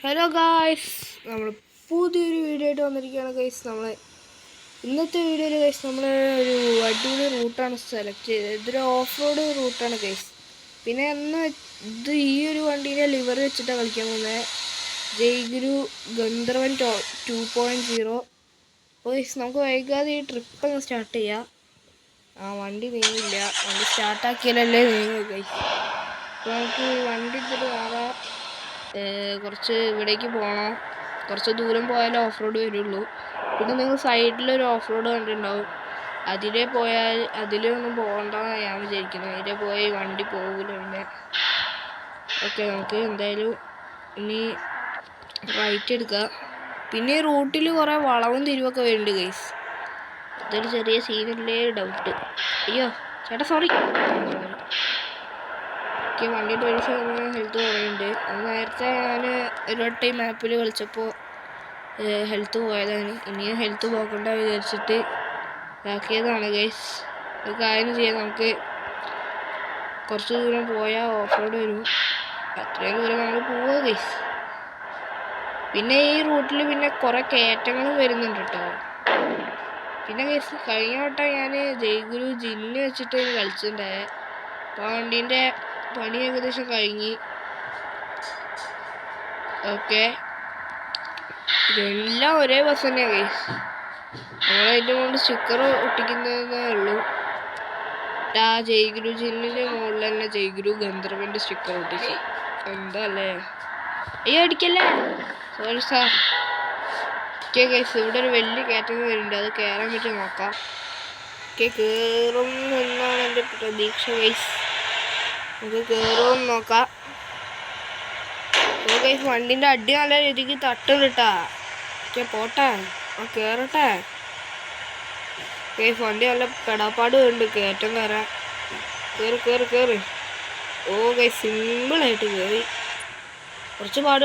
Hello guys നമ്മൾ പുതിയൊരു video ആയിട്ട് വന്നിരിക്കുകയാണ് ഗൈസ് നമ്മൾ ഇന്നത്തെ വീഡിയോയിൽ ഗൈസ് നമ്മൾ ഒരു അടിപൊളി റൂട്ടാണ് സെലക്ട് ചെയ്തത്. ഇതൊരു ഓഫ് റോഡ് റൂട്ടാണ് ഗൈസ് പിന്നെ എന്ന് ഇത് ഈ ഒരു വണ്ടീനെ ലിവർ വെച്ചിട്ടാണ് കളിക്കാൻ പോകുന്നത് ജയ്ഗുരു ഗന്ധർവൻ ടോ ടു പോയിന്റ് സീറോ അപ്പോൾ ഗൈസ് നമുക്ക് വൈകാതെ ഈ ട്രിപ്പ് ഒന്ന് സ്റ്റാർട്ട് ചെയ്യാം. ആ വണ്ടി നീങ്ങില്ല. വണ്ടി സ്റ്റാർട്ടാക്കിയാലല്ലേ നീങ്ങും ഗൈസ് അപ്പോൾ നമുക്ക് വണ്ടി എടുത്തിട്ട് മാറാം കുറച്ച് ഇവിടേക്ക് പോകണം കുറച്ച് ദൂരം പോയാലേ ഓഫ് റോഡ് വരുള്ളൂ. പിന്നെ നിങ്ങൾ സൈഡിലൊരു ഓഫ് റോഡ് കണ്ടിട്ടുണ്ടാവും. അതിലേ പോയാൽ അതിലൊന്നും പോകണ്ടെന്ന് ഞാൻ വിചാരിക്കുന്നു. അതിലേ പോയി വണ്ടി പോകില്ല പിന്നെ. ഓക്കെ നമുക്ക് എന്തായാലും ഇനി റൈറ്റ് എടുക്കുക പിന്നെ ഈ റൂട്ടിൽ കുറേ വളവും തിരിവൊക്കെ വരുന്നുണ്ട് ഗൈസ് അതൊരു ചെറിയ സീനല്ലേ ഡൗട്ട് അയ്യോ ചേട്ടാ സോറി എനിക്ക് വണ്ടിയുടെ ഒരു ശതമാനം ഹെൽത്ത് കുറയുണ്ട് അത് നേരത്തെ ഞാൻ ഒരു വട്ടം മാപ്പിൽ കളിച്ചപ്പോൾ ഹെൽത്ത് പോയതാണ്. ഇനിയും ഹെൽത്ത് പോക്കണ്ട വിചാരിച്ചിട്ട് ഇതാക്കിയതാണ് ഗൈസ് ഒരു കാര്യം ചെയ്യാം നമുക്ക് കുറച്ച് ദൂരം പോയാൽ ഓഫ് റോഡ് വരും. അത്രയും ദൂരം നമ്മൾ പോവുക ഗൈസ് പിന്നെ ഈ റൂട്ടിൽ പിന്നെ കുറേ കയറ്റങ്ങളും വരുന്നുണ്ട് കേട്ടോ പിന്നെ ഗൈസ് കഴിഞ്ഞ വട്ടം ഞാൻ ജയ്ഗുരു ജിന്ന് വെച്ചിട്ട് കളിച്ചിട്ടുണ്ടായേ അപ്പോൾ വണ്ടീന്റെ പണി ഏകദേശം കഴിഞ്ഞ്. ഓക്കെ. ഇതെല്ലാം ഒരേ ബസ് തന്നെയാണ് ഗൈസ്. നമ്മളതിന്റെ മുകളിൽ സ്റ്റിക്കർ ഒട്ടിക്കുന്നതേ ഉള്ളൂ. ആ ജയ്ഗുരു ജിന്നിന്റെ മുകളിൽ തന്നെ ജയ്ഗുരു ഗന്ധർവന്റെ സ്റ്റിക്കർ ഒട്ടിച്ച്. എന്താ അല്ലേ? അയ്യോ അടിക്കല്ലേ? സോറി സാർ ഓക്കെ ഗൈസ് ഇവിടെ ഒരു വലിയ കയറ്റം വരുന്നുണ്ട്. അത് കയറാൻ പറ്റി നോക്കാം. ഓക്കെ കയറും എന്നാണ് എന്റെ പ്രതീക്ഷ ഗൈസ്. നമുക്ക് കയറുമെന്ന് നോക്കാം. ഗൈസ് വണ്ടിന്റെ അടി നല്ല രീതിക്ക് തട്ടും കിട്ടാ. ഓക്കെ പോട്ടെ. ആ കയറട്ടെ ഓക്കെ വണ്ടി നല്ല പെടാപ്പാട് ഉണ്ട്. കയറ്റം കയറാൻ കയറി കയറി കയറി ഓ ഗൈസ് സിമ്പിളായിട്ട് കയറി കുറച്ച് പാട്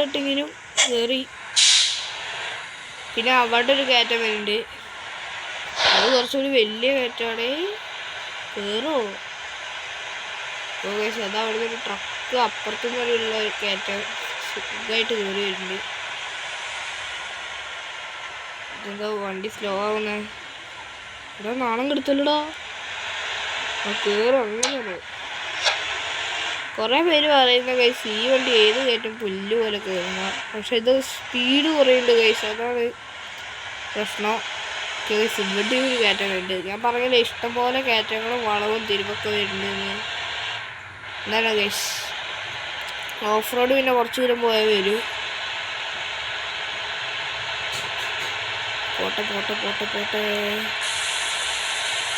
കയറി പിന്നെ അവിടെ ഒരു കയറ്റം വരുന്നുണ്ട്. അത് കുറച്ചുകൂടി വലിയ കയറ്റമാണ് കയറുമോ ഓക്കെ അതാ അവിടെ ഒരു ട്രക്ക് അപ്പുറത്തും വരെയുള്ള കയറ്റം. സുഖമായിട്ട് കയറി വരുന്നുണ്ട്. ഇതെന്താ വണ്ടി സ്ലോ ആവുന്നേ? ഇവിടെ നാണം കെടുത്തല്ലടാ. കയറും അങ്ങനെ കുറേ പേര് പറയുന്ന കൈസ് ഈ വണ്ടി ഏത് കയറ്റം പുല്ല് പോലെ കയറുന്ന പക്ഷെ ഇത് സ്പീഡ് കുറയുന്നുണ്ട് കൈസ് അതാണ് പ്രശ്നം. കേസ് ഇവിടെ ഒരു കയറ്റം വരുന്നുണ്ട് ഞാൻ പറഞ്ഞില്ല ഇഷ്ടംപോലെ കയറ്റങ്ങളും വളവും തിരുമൊക്കെ വരുന്നുണ്ടെന്ന് എന്താണ് ഗൈസ് ഓഫ് റോഡ് പിന്നെ കുറച്ച് ദൂരം പോയാൽ വരൂ. പോട്ടെ പോട്ടെ പോട്ടെ പോട്ടെ.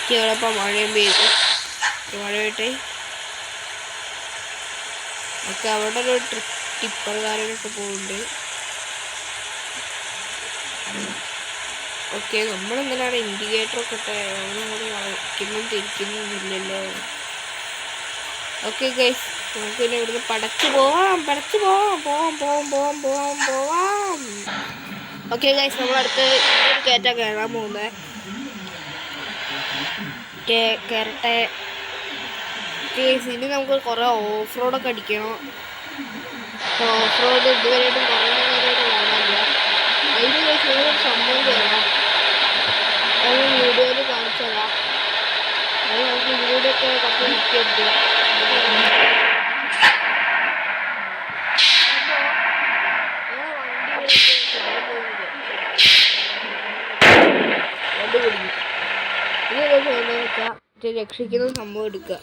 കേളപ്പം മഴയും പെയ്തു. മഴ പെയ്യട്ടെ. ഒക്കെ അവിടെ ഒരു ടിപ്പർ കാര്യങ്ങളൊക്കെ പോകുന്നുണ്ട് ഓക്കെ നമ്മളെന്തിനാണ് ഇൻഡിക്കേറ്റർ ഒക്കെ ഇട്ടെ നമ്മളങ്ങോട്ട് വളയ്ക്കുന്നു തിരിക്കുന്നൊന്നുമില്ലല്ലോ ഓക്കെ ഗൈസ് നമുക്ക് പിന്നെ ഇവിടുന്ന് പടച്ചു പോവാം പടച്ചു പോവാം പോവാം പോവാം പോവാം പോവാം പോവാം. ഓക്കെ ഗൈസ് ഒരു കയറ്റാൻ കയറാൻ പോകുന്നത് കയറട്ടെ ഗൈസ് ഇനി നമുക്ക് കുറേ ഓഫ് റോഡൊക്കെ അടിക്കണം. ഓഫ് റോഡ് ഇതുവരെയായിട്ടും കുറേ നേരമായിട്ട് കാണാനില്ല. അതിന് ഗൈസ് ഒരു സംഭവം ചെയ്യാം അത് വീഡിയോയിൽ കാണിച്ചതാണ് അത് നമുക്ക് ഇതിലൂടെയൊക്കെ കുറച്ച് നിൽക്കിയെടുക്കുക രക്ഷിക്കുന്ന സംഭവം എടുക്കുക.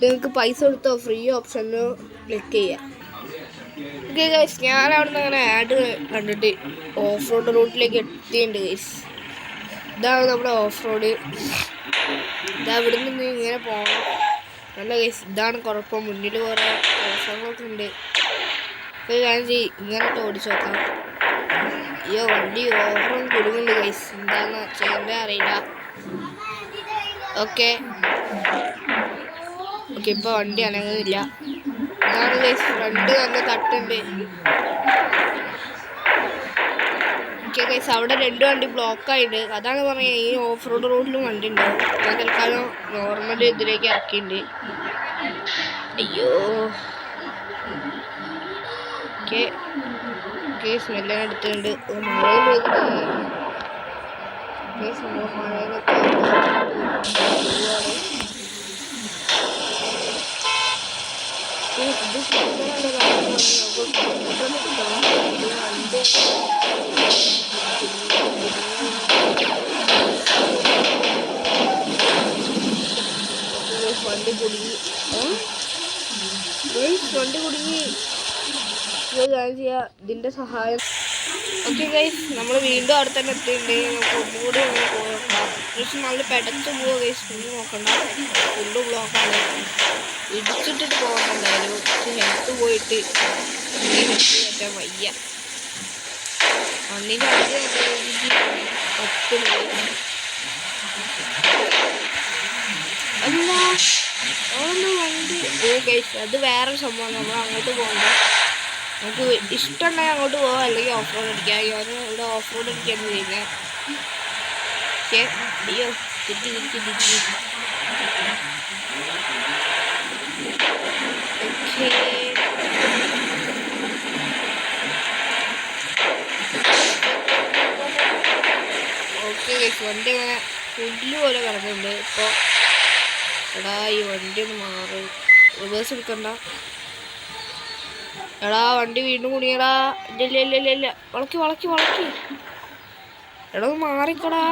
നിങ്ങൾക്ക് പൈസ കൊടുത്തോ ഫ്രീ ഓപ്ഷനിലോ ക്ലിക്ക് ചെയ്യാം ഓക്കെ ഗൈസ് ഞാൻ അവിടെ നിന്ന് അങ്ങനെ ആഡ് കണ്ടിട്ട് ഓഫ് റോഡ് റൂട്ടിലേക്ക് എത്തിയിട്ടുണ്ട് ഗൈസ് ഇതാണ് നമ്മുടെ ഓഫ് റോഡ് ഇതാ ഇവിടെ നിന്ന് ഇങ്ങനെ പോകണം. നല്ല ഗൈസ് ഇതാണ് കുഴപ്പം. മുന്നിൽ കുറേ പ്രശ്നങ്ങളൊക്കെ ഉണ്ട്. ഒരു കാര്യം ചെയ്യ്. ഇങ്ങനെ ഓടിച്ചു നോക്കാം. അയ്യോ വണ്ടി ഓവറും കുടുങ്ങുണ്ട് ഗൈസ് എന്താന്ന് ചെയ്യാൻ അറിയില്ല. ഓക്കെ ഓക്കെ ഇപ്പോൾ വണ്ടി അനങ്ങുന്നില്ല. ഇതാണ് ഗൈസ് ഫ്രണ്ട് നല്ല തട്ടുണ്ട്. ഓക്കെ ഗൈസ് അവിടെ രണ്ട് വണ്ടി ബ്ലോക്ക് ആയിട്ടുണ്ട് അതാണ് പറഞ്ഞത് ഈ ഓഫ് റോഡ് റോഡിലും വണ്ടി ഉണ്ടാവും ഞാൻ തൽക്കാലം നോർമൽ ഇതിലേക്ക് ഇറക്കിയിട്ടുണ്ട് അയ്യോ. ഓക്കെ ഓക്കെ സ്മെല്ലാം എടുത്തുകൊണ്ട് ഓ, മഴയും പെയ്തിട്ട് ഓക്കെ സംഭവം മഴയിലൊക്കെ വണ്ടി കുടുങ്ങി. വണ്ടി കുടുങ്ങി. ഇതിന്റെ സഹായം. ഓക്കെ ഗൈസ് നമ്മൾ വീണ്ടും അവിടെ തന്നെ എത്തിയിട്ടുണ്ട്. നമുക്ക് ഒന്നുകൂടി ഒന്ന് പെടച്ച് പോവുക നോക്കണ്ട. ഫുള്ള് ബ്ലോക്കാണ് ഇടിച്ചിട്ടിട്ട് പോകണം എന്തായാലും. ഹെൽത്ത് പോയിട്ട് പറ്റാൻ വയ്യ. ഒപ്പിടുന്നത് അല്ല വണ്ടി? ഗൈസ് അത് വേറെ സംഭവം. നമ്മൾ അങ്ങോട്ട് പോകണ്ട. നമുക്ക് ഇഷ്ടമുണ്ടെങ്കിൽ അങ്ങോട്ട് പോവാം. അല്ലെങ്കിൽ ഓഫ് റോഡ് അടിക്കാം ഞാൻ ഇവിടെ ഓഫ് റോഡ് അടിക്കാൻ ചെയ്യുന്നത് പക്ഷേ അയ്യോ ഓക്കേ. വണ്ടി ഇങ്ങനെ പുല്ല് പോലെ കിടക്കുന്നുണ്ട്. ഇപ്പോൾ എടാ ഈ വണ്ടി ഒന്ന് മാറി. റിവേഴ്സ് എടുക്കണ്ട. എടാ വണ്ടി വീണ്ടും കുണിയടാ. ഇല്ല വളക്കി വളക്കി വളക്കി. എടാ മാറിക്കടാ.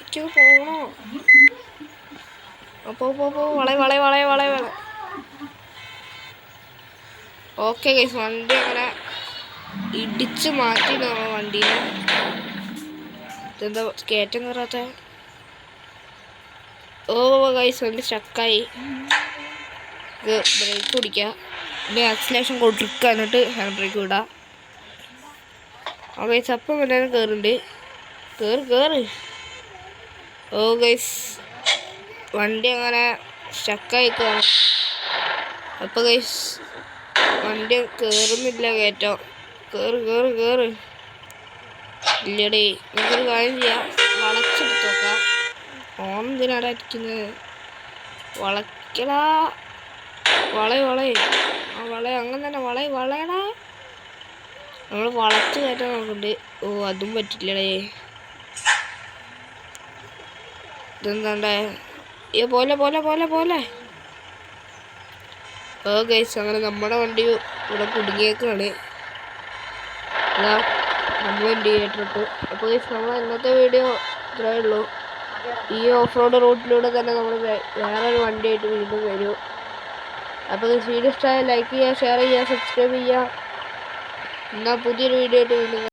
എനിക്കത് പോകണോ പോ പോ പോ. വളയ വളയ വളയ വളയ വള ഓക്കെ ഗൈസ് വണ്ടി അങ്ങനെ ഇടിച്ച് മാറ്റി നമ്മൾ വണ്ടീനെ. ഇതെന്താ കയറ്റം കയറാത്ത? ഓ ഗൈസ് വണ്ടി സ്റ്റക്കായി ബ്രേക്ക് പിടിക്കുക പിന്നെ ആക്സിലേഷൻ കൊടുക്കുക എന്നിട്ട് ഹാൻഡ് ബ്രേക്ക് വിടാം ആ ഗൈസ് അപ്പം കയറുന്നുണ്ട് കയറി കയറി ഓ ഗൈസ് വണ്ടി അങ്ങനെ സ്റ്റക്കായി കയറും അപ്പോൾ ഗൈസ് വണ്ടി കയറുന്നില്ല കയറ്റം. കയറി കയറി കയറി ഇല്ലടേ നമുക്കൊരു കാര്യം ചെയ്യാം. വളച്ചെടുത്ത് നോക്കാം. ഓൺ എന്തിനാടാ അടിക്കുന്നത് വളയ്ക്കടാ. വളയ വളയ. വളയ അങ്ങനെ തന്നെ വളയ വളയടാ. നമ്മൾ വളച്ച് കയറ്റാൻ നോക്കുന്നുണ്ട് ഓ അതും പറ്റില്ലടേ. ഇതെന്താണ്ടേ? പോലെ പോലെ പോലെ പോലെ. ഓ ഗൈസ് അങ്ങനെ നമ്മുടെ വണ്ടി ഇവിടെ കുടുങ്ങിയേക്കാണ്. അതാ നമ്മൾ എന്ത് ഇട്ടു അപ്പോൾ ഗൈസ് നമ്മൾ ഇന്നത്തെ വീഡിയോ ഇത്രയേ ഉള്ളൂ. ഈ ഓഫ് റോഡ് റൂട്ടിലൂടെ തന്നെ നമ്മൾ വേറൊരു വണ്ടിയായിട്ട് വീണ്ടും വരും. അപ്പോൾ ഈ വീഡിയോ ഇഷ്ടമായ ലൈക്ക് ചെയ്യുക ഷെയർ ചെയ്യുക സബ്സ്ക്രൈബ് ചെയ്യുക. എന്നാൽ പുതിയൊരു വീഡിയോ ആയിട്ട് വീണ്ടും